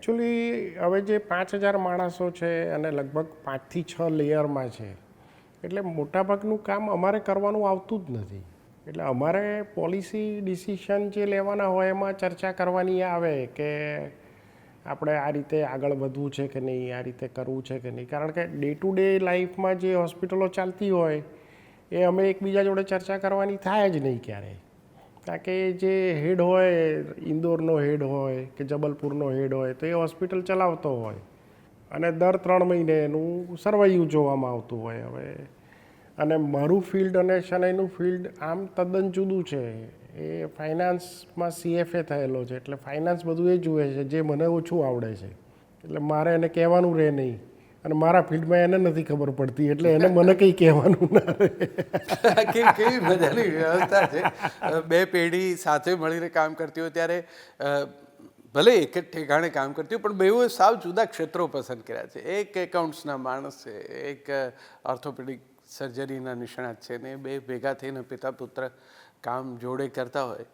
Actually હવે જે પાંચ હજાર માણસો છે અને લગભગ પાંચથી છ લેયરમાં છે, એટલે મોટાભાગનું કામ અમારે કરવાનું આવતું જ નથી. એટલે અમારે પોલિસી ડિસિશન જે લેવાના હોય એમાં ચર્ચા કરવાની આવે કે આપણે આ રીતે આગળ વધવું છે કે નહીં, આ રીતે કરવું છે કે નહીં. કારણ કે ડે ટુ ડે લાઈફમાં જે હોસ્પિટલો ચાલતી હોય, એ અમે એકબીજા જોડે ચર્ચા કરવાની થાય જ નહીં ક્યારેય. કારણ કે જે હેડ હોય, ઇન્દોરનો હેડ હોય કે જબલપુરનો હેડ હોય, તો એ હોસ્પિટલ ચલાવતો હોય. અને દર ત્રણ મહિને એનું સર્વાઈવ જોવામાં આવતું હોય હવે. અને મારું ફિલ્ડ અને શનૈનું ફિલ્ડ આમ તદ્દન જુદું છે. એ ફાઇનાન્સમાં સીએફએ થયેલો છે. એટલે ફાઇનાન્સ બધું એ જુએ છે, જે મને ઓછું આવડે છે. એટલે મારે એને કહેવાનું રહે નહીં. અને મારા ફિલ્ડમાં એને નથી ખબર પડતી, એટલે એને મને કંઈ કહેવાનું ના રહે. કેવી મજાની વ્યવસ્થા છે. બે પેઢી સાથે મળીને કામ કરતી હોય ત્યારે ભલે એક જ ઠેકાણે કામ કરતી હોય, પણ બેઉએ સાવ જુદા ક્ષેત્રો પસંદ કર્યા છે. એક એકાઉન્ટ્સના માણસ છે, એક ઓર્થોપેડિક સર્જરીના નિષ્ણાત છે ને બે ભેગા થઈને પિતા પુત્ર કામ જોડે કરતા હોય